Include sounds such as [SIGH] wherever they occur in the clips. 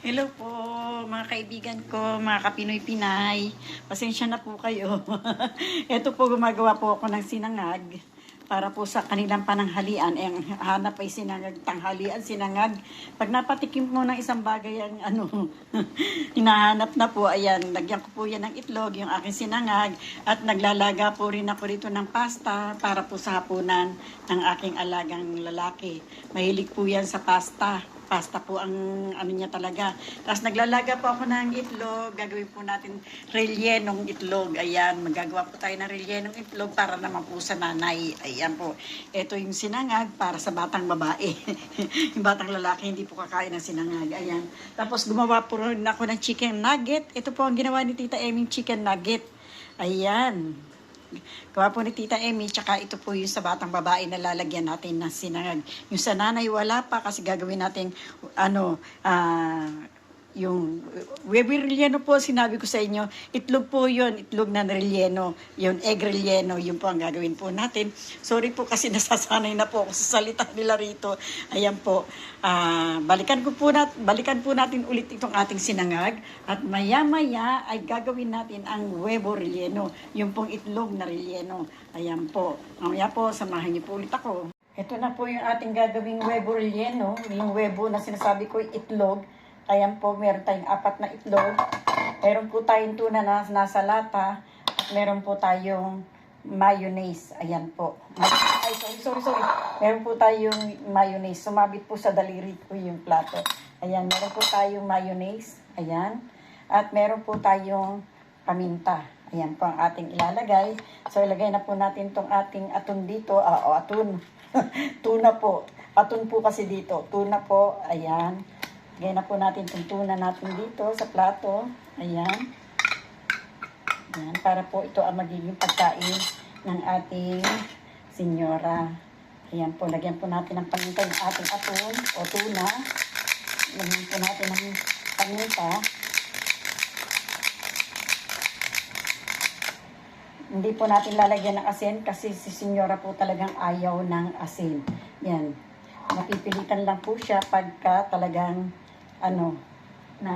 Hello po, mga kaibigan ko, mga kapinoy Pinay. Pasensya na po kayo. [LAUGHS] Ito po, gumagawa po ako ng sinangag para po sa kanilang pananghalian. Eh, ang hanap ay sinangag, tanghalian, sinangag. Pag napatikim mo ng isang bagay ang ano, [LAUGHS] hinahanap na po, ayan, lagyan ko po yan ng itlog, yung aking sinangag. At naglalaga po rin ako rito ng pasta para po sa hapunan ng aking alagang lalaki. Mahilig po yan sa pasta pasta po ang ano niya talaga. Tapos naglalaga po ako ng itlog. Gagawin po natin relyenong itlog. Ayan, magagawa po tayo ng relyenong itlog para naman po sa nanay. Ayan po. Ito yung sinangag para sa batang babae. [LAUGHS] yung batang lalaki hindi po kakain ng sinangag. Ayan. Tapos gumawa po rin ako ng chicken nugget. Ito po ang ginawa ni Tita Eming chicken nugget. Ayan. Gawa po ni Tita Emmy, tsaka ito po yung sa batang babae na lalagyan natin ng sinangag. Yung sa nanay wala pa kasi gagawin natin ano, ah, yung webe relleno po, sinabi ko sa inyo, itlog po yun, itlog na relleno, yung egg relleno, yun po ang gagawin po natin. Sorry po kasi [LAUGHS] nasasanay na po ako sa salita nila rito. Ayan po, ah, balikan ko po nat, balikan po natin ulit itong ating sinangag at maya-maya ay gagawin natin ang huevo relleno, yung pong itlog na relleno. Ayan po, mamaya po, samahan niyo po ulit ako. Ito na po yung ating gagawing huevo relleno, yung huevo na sinasabi ko itlog. Ayan po, meron tayong apat na itlog. Meron po tayong tuna na nasa lata. At meron po tayong mayonnaise. Ayan po. Ay, sorry, sorry, sorry. Meron po tayong mayonnaise. Sumabit po sa daliri ko yung plato. Ayan, meron po tayong mayonnaise. Ayan. At meron po tayong paminta. Ayan po ang ating ilalagay. So, ilagay na po natin tong ating atun dito. Ah, o, atun. [LAUGHS] Tuna po. Atun po kasi dito. Tuna po. Ayan. Lagay na po natin itong tuna natin dito sa plato. Ayan. Ayan. Para po ito ang magiging pagkain ng ating senyora. Ayan po. Lagyan po natin ng paminta yung ating atun o tuna. Lagyan po natin ng paminta. Hindi po natin lalagyan ng asin kasi si senyora po talagang ayaw ng asin. Yan. Napipilitan lang po siya pagka talagang ano na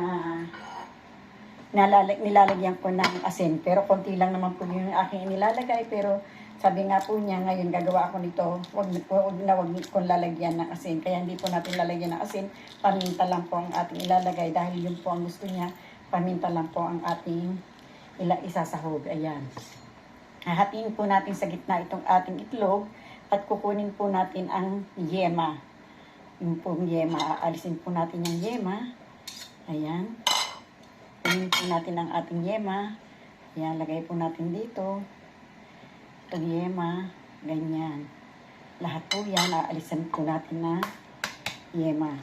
nalalag, nilalagyan ko ng asin. Pero konti lang naman po yung aking nilalagay. Pero sabi nga po niya, ngayon gagawa ako nito, wag, wag na wag kong lalagyan ng asin. Kaya hindi po natin lalagyan ng asin. Paminta lang po ang ating ilalagay dahil yun po ang gusto niya. Paminta lang po ang ating ila isasahog. Ayan. Hahatiin po natin sa gitna itong ating itlog at kukunin po natin ang yema. Yung pong yema, aalisin po natin yung yema. Ayan. Kunin po natin ang ating yema. Ayan, lagay po natin dito. Itong yema. Ganyan. Lahat po yan, aalisan po natin na yema.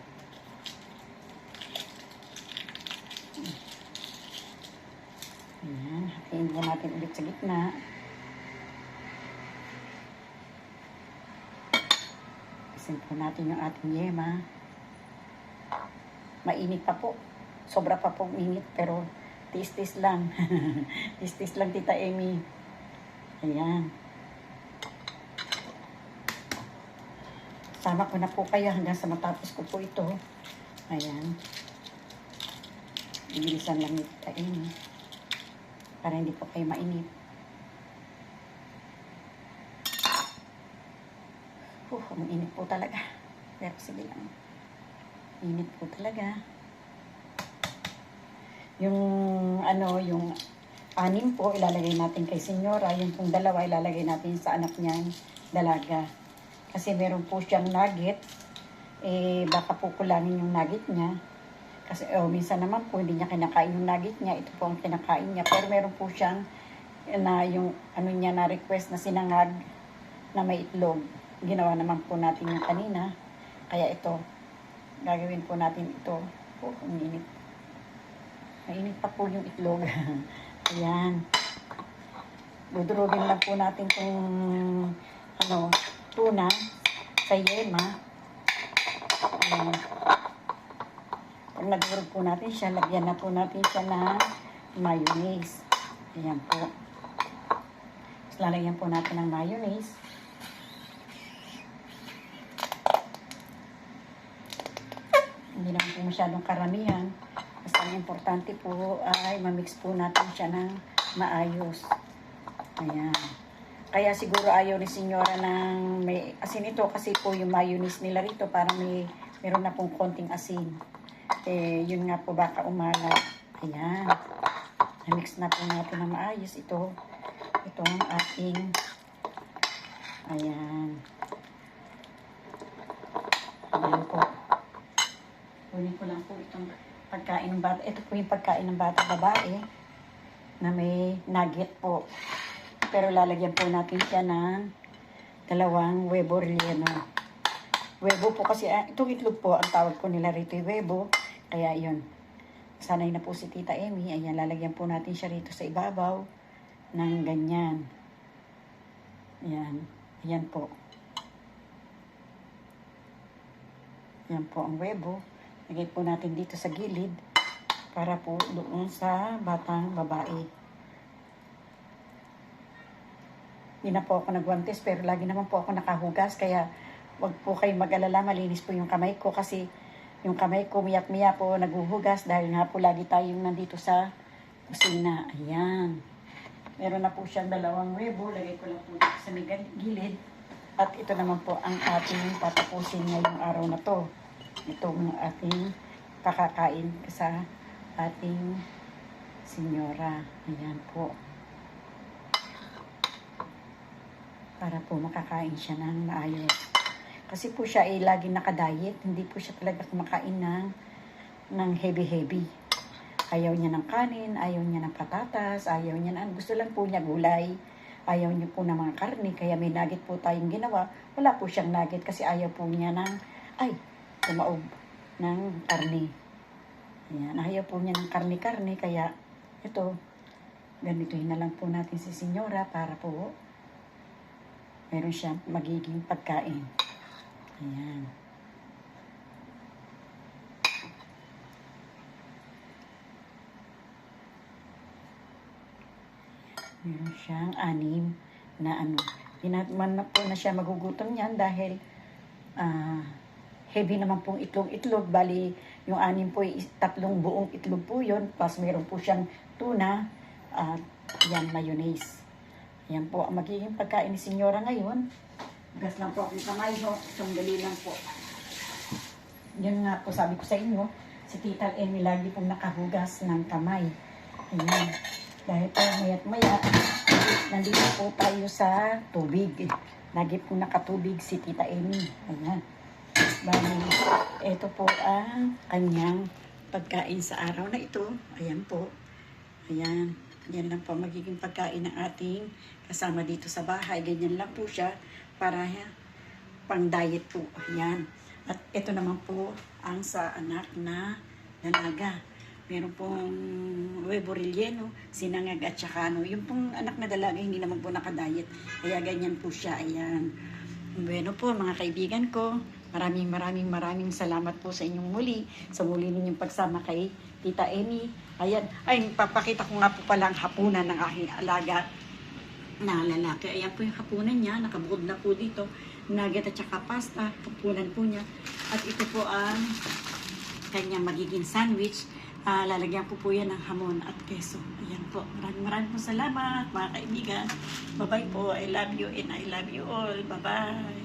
Ayan, hatiin po natin ulit sa gitna. Aalisin po natin yung ating yema. Mainit pa po. Sobra pa pong init, pero tis-tis lang. [LAUGHS] tis-tis lang, Tita Amy. Ayan. Sama ko na po kayo hanggang sa matapos ko po ito. Ayan. Bilisan lang ni Tita Amy. Para hindi po kayo mainit. Uh, ang init po talaga. Pero sige lang. Init po talaga. Yung ano, yung anim po ilalagay natin kay senyora. Yung pong dalawa ilalagay natin sa anak niyan, dalaga. Kasi meron po siyang nugget. Eh, baka po kulangin yung nugget niya. Kasi oh, minsan naman po hindi niya kinakain yung nugget niya. Ito po ang kinakain niya. Pero meron po siyang eh, na yung ano niya na request na sinangag na may itlog. Ginawa naman po natin yung kanina. Kaya ito, gagawin po natin ito. Oh, ang init. Mainit pa po yung itlog. [LAUGHS] Ayan. Dudurugin lang po natin itong ano, tuna sa yema. Ayan. Pag nagurog po natin siya, lagyan na po natin siya ng mayonnaise. Ayan po. Tapos lalagyan po natin ng mayonnaise. Hindi naman po masyadong karamihan. Basta ang importante po ay mamix po natin siya ng maayos. Ayan. Kaya siguro ayaw ni Senyora ng may asin ito kasi po yung mayonnaise nila rito parang may meron na pong konting asin. Eh, yun nga po baka umala. Ayan. Na-mix na po natin ng maayos ito. Ito ang ating ayan. Ayan po. Kunin ko lang po itong pagkain ng bata. Ito po yung pagkain ng bata babae na may nugget po. Pero lalagyan po natin siya ng dalawang webo relleno. Webo po kasi, ah, itong itlog po, ang tawag po nila rito yung webo. Kaya yun, sanay na po si Tita Emmy. Ayan, lalagyan po natin siya rito sa ibabaw ng ganyan. Ayan, ayan po. Ayan po ang webo. Lagay po natin dito sa gilid para po doon sa batang babae. Hindi na po ako nagwantes pero lagi naman po ako nakahugas kaya wag po kayong mag-alala malinis po yung kamay ko kasi yung kamay ko miyak-miya po naguhugas dahil nga po lagi tayong nandito sa kusina. Ayan. Meron na po siyang dalawang webo. Lagay ko lang po sa gilid. At ito naman po ang ating tatapusin ngayong araw na to. Itong ating pakakain sa ating senyora. Ayan po. para po makakain siya ng maayos. Kasi po siya ay lagi nakadiet, hindi po siya talaga kumakain ng, ng heavy-heavy. Ayaw niya ng kanin, ayaw niya ng patatas, ayaw niya ng, gusto lang po niya gulay, ayaw niya po ng mga karne, kaya may nugget po tayong ginawa. Wala po siyang nugget kasi ayaw po niya ng, ay, tumaob ng karne. Ayan, ayaw po niya ng karne-karne, kaya ito, ganituhin na lang po natin si Senyora para po meron siyang magiging pagkain. Ayan. Meron siyang anim na ano. Dinatman na po na siya magugutom niyan dahil ah, heavy naman pong itlog-itlog. Bali, yung anim po, tatlong buong itlog po yun. Plus, meron po siyang tuna at yan, mayonnaise. Yan po ang magiging pagkain ni Senyora ngayon. Gas lang po akong kamay ho. Sandali lang po. Yun nga po sabi ko sa inyo, si Tita Emmy lagi pong nakahugas ng kamay. Ayan. Dahil po mayat maya, nandito po tayo sa tubig. Lagi pong nakatubig si Tita Emmy. Ayan. Bali, ito po ang kanyang pagkain sa araw na ito. Ayan po. Ayan. Yan lang po magiging pagkain ng ating kasama dito sa bahay. Ganyan lang po siya para pang diet po. Ayan. At ito naman po ang sa anak na dalaga. Meron pong huevo relleno, sinangag at saka ano. Yung pong anak na dalaga hindi naman po nakadiet. Kaya ganyan po siya. Ayan. Bueno po mga kaibigan ko, maraming maraming maraming salamat po sa inyong muli, sa muli ninyong pagsama kay Tita Amy. Ayan, ay papakita ko nga po pala ang hapunan ng aking alaga na lalaki. Ayan po yung hapunan niya, nakabukod na po dito. Nugget at saka pasta, hapunan po niya. At ito po ang kanyang magiging sandwich. Ah, lalagyan po po yan ng hamon at keso. Ayan po. Maraming maraming po salamat mga kaibigan. Bye-bye po. I love you and I love you all. Bye-bye.